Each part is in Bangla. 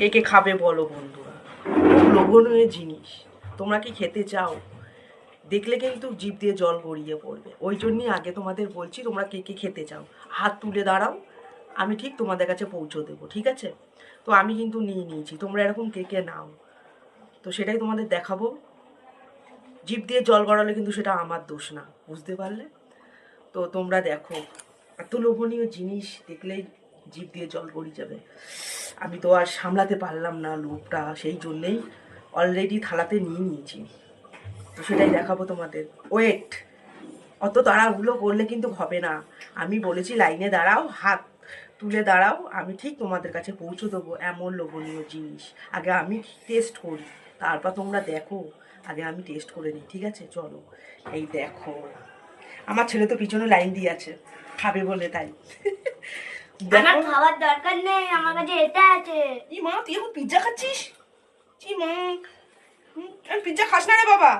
কে কে খাবে বলো বন্ধুরা? খুব লোভনীয় জিনিস। তোমরা কি খেতে চাও? দেখলে কিন্তু জিভ দিয়ে জল গড়িয়ে পড়বে। ওই জন্যই আগে তোমাদের বলছি, তোমরা কে কে খেতে চাও? হাত তুলে দাঁড়াও, আমি ঠিক তোমাদের কাছে পৌঁছে দেবো, ঠিক আছে? তো আমি কিন্তু নিয়ে নিয়েছি, তোমরা এরকম কে কে নাও? তো সেটাই তোমাদের দেখাবো। জিভ দিয়ে জল গড়ালে কিন্তু সেটা আমার দোষ না, বুঝতে পারলে? তো তোমরা দেখো, এত লোভনীয় জিনিস দেখলেই জিভ দিয়ে জল গড়িয়ে যাবে। আমি তো আর সামলাতে পারলাম না লোভটা সেই জন্যেই অলরেডি থালাতে নিয়ে নিয়েছি। তো সেটাই দেখাবো তোমাদের। ওয়েট অত তাড়াহুলো করলে কিন্তু হবে না। আমি বলেছি লাইনে দাঁড়াও, হাত তুলে দাঁড়াও, আমি ঠিক তোমাদের কাছে পৌঁছে দেবো এমন লোভনীয় জিনিস। আগে আমি টেস্ট করি, তারপর তোমরা দেখো। আগে আমি টেস্ট করে নিই, ঠিক আছে? চলো, এই দেখো। আমার ছেলে তো পিছনে লাইন দিয়ে আছে, খাবে বলে তাই। আমার খাওয়ার দরকার নেই আমার কাছে এটা আছে। ই মা তুই এখন পিৎজা খাচ্ছিস? ই মা পিৎজা খাস না রে বাবা।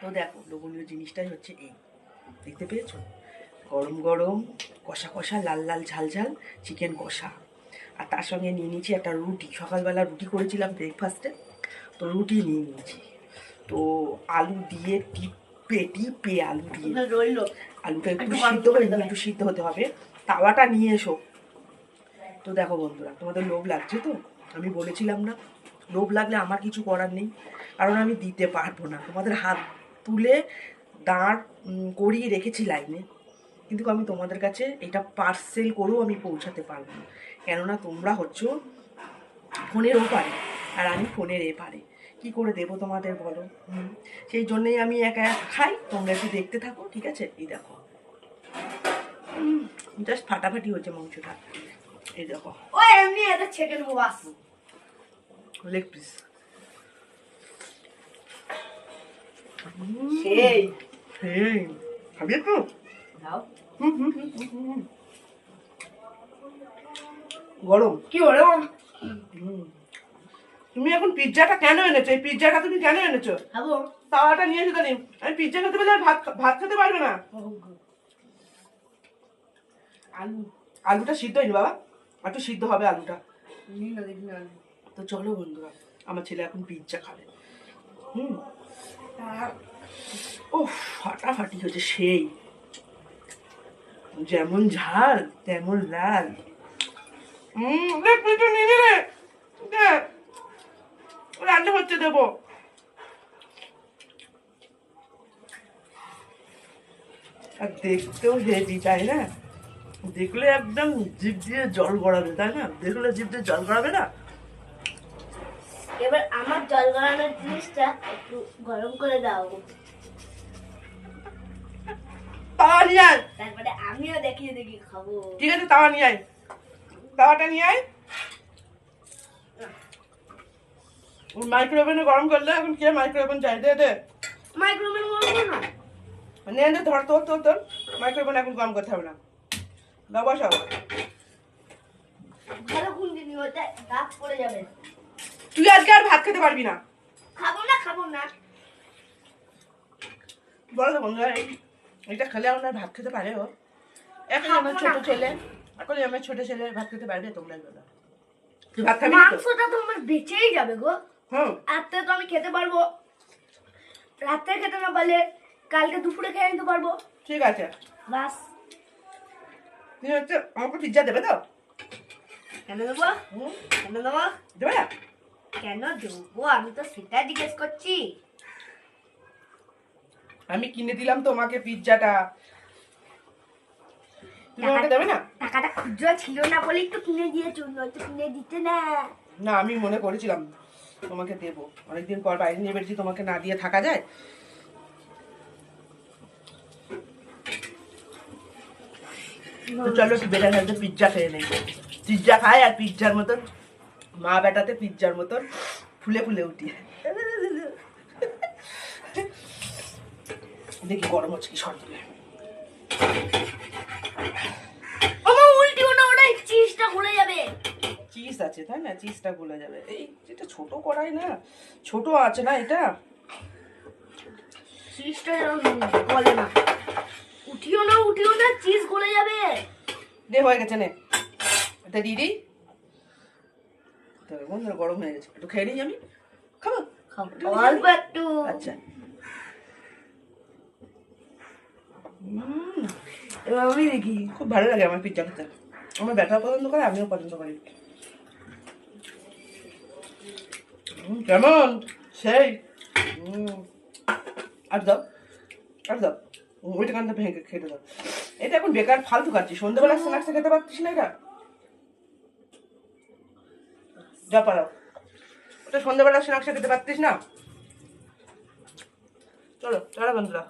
তো দেখো লোভনীয় জিনিসটাই হচ্ছে এই। দেখতে পেয়েছ? গরম গরম কষা কষা লাল লাল ঝাল ঝাল চিকেন কষা। আর তার সঙ্গে নিয়ে নিয়েছি একটা রুটি। সকালবেলা রুটি করেছিলাম ব্রেকফাস্টে তো রুটি নিয়ে নিয়েছি। তো আলু দিয়ে টিপে টিপে আলু দিয়ে। রইল। আলুটা একটু একটু সিদ্ধ করে একটু সিদ্ধ হতে হবে। তাওয়াটা নিয়ে এসো। তো দেখো বন্ধুরা তোমাদের লোভ লাগছে তো? আমি বলেছিলাম না। লোভ লাগলে আমার কিছু করার নেই। কারণ আমি দিতে পারব না। তোমাদের হাত তুলে দাঁড় করিয়ে রেখেছি লাইনে। কিন্তু আমি তোমাদের কাছে এটা পার্সেল করেও আমি পৌঁছাতে পারব না। কেননা তোমরা হচ্ছ ফোনের ওপারে আর আমি ফোনের এপারে। কি করে দেবো তোমাদের বলো? সেই জন্যই আমি একা একা খাই তোমরা একটু দেখতে থাকো ঠিক আছে? এই দেখো। জাস্ট ফাটাফাটি হচ্ছে মাংসটা। এই দেখো। ওই এমনি এটা ছেঁকে নেব বাস। লেগ পিস সেই। সেই। খাবি একটু? দাও। গরম। কি হলো হুম। তুমি এখন পিৎজাটা কেন এনেছো? এই পিৎজাটা তুমি কেন এনেছো? তাওয়াটা নিয়ে যেতে আমি পিৎজা খেতে পারলে ভাত ভাত খেতে পারবে না। আলু। আলুটা সিদ্ধ হয়নি বাবা। একটু সিদ্ধ হবে আলুটা। তো চলো বন্ধুরা আমার ছেলে এখন পিৎজা খাবে। হুম। ও ফাটাফাটি হচ্ছে সেই। যেমন ঝাল তেমন লাল। হুম পিঠে নিয়ে নে। রে দে। রান্না হচ্ছে দেবো। আর দেখতেও হেভি তাই না? দেখলে একদম জিভ দিয়ে জল গড়াবে তাই না? দেখলে জিভ দিয়ে জল গড়াবে না? এবার আমার জল গড়ানোর জিনিসটা একটু গরম করে দাও। তাওয়া নিয়ে আয়। তারপরে আমিও দেখিয়ে দেখি খাব। ঠিক আছে তাওয়া নিয়ে আয়। তাওয়াটা নিয়ে আয়। মাইক্রোওভেনে গরম করলে এখন কে মাইক্রোওভেন চাই? দে দে। মাইক্রোওভেন করব না। নে নে ধর তোর তোর তোর। মাইক্রোওভেন এখন গরম করতে হবে না। দাও বসাও ভালো খুঁজে নি ওটা পড়ে যাবে। তুই আজকে আর ভাত খেতে পারবি না। খাব না খাব না। বলো তো বন্ধুরা এটা খেলে আমার ভাত খেতে পারে ও। এখন আমার ছোট ছেলে। এখন আমার ছোট ছেলে ভাত খেতে পারবে তোমরা বলো তুই ভাত খাবি মাংসটা তো আমার বেঁচেই যাবে গো। রাত্রে তো আমি খেতে পারব। রাত্রে খেতে না পারলে কালকে দুপুরে খেয়ে নিতে পারব। ঠিক আছে। বাস। তুমি হচ্ছে আমাকে পিজ্জা দেবে তো? কেন দেবো? কেন দেবো? দেবে না? কেন দেবো? আমি তো সেটা জিজ্ঞেস করছি। আমি কিনে দিলাম তোমাকে পিজ্জাটা তুমি আমাকে দেবে না? টাকাটা খুচরো ছিল না বলে একটু কিনে দিয়েছ। নয়তো কিনে দিতে না। না আমি মনে করেছিলাম। তোমাকে দেবো। অনেকদিন পর বাইরে নিয়ে বেরিয়েছি তোমাকে না দিয়ে থাকা যায়? চলো একটু বেটার হেলতে পিৎজা খেয়ে নেই। পিৎজা খায় আর পিৎজার মতন। মা বেটাতে পিৎজার মতন। ফুলে ফুলে উঠি। দেখি গরম হচ্ছে কি সর দিলে আমার উল্টিও না ওটা চিজটা গলে যাবে চিজ আছে তাই না? চিজটা গলে যাবে। এই যেটা ছোট কড়াই না ছোট আছে না এটা? চিজটা গলে না। উঠিও না উঠিও না চিজ গলে যাবে। দে হয়ে গেছে নে। এটা দিয়ে তবে বন্ধুরা গরম হয়ে গেছে। একটু খেয়ে নিই আমি। খাব? একটু অল্প একটু। আচ্ছা। আমি দেখি খুব ভালো লাগে আমার পিৎজা খেতে। আমার ব্যাটা পছন্দ করে আমিও পছন্দ করি। কেমন? সেই আর দাও আর দাও। ওই কানটা ভেঙে খেতে দাও। এটা এখন বেকার, ফালতু খাচ্ছি। সন্ধ্যেবেলা স্ন্যাক্সে খেতে পারতিস না এটা? যা পারাও ওটা সন্ধ্যেবেলা স্ন্যাক্সে খেতে পারতিস না? চলো চলো বন্ধুরা।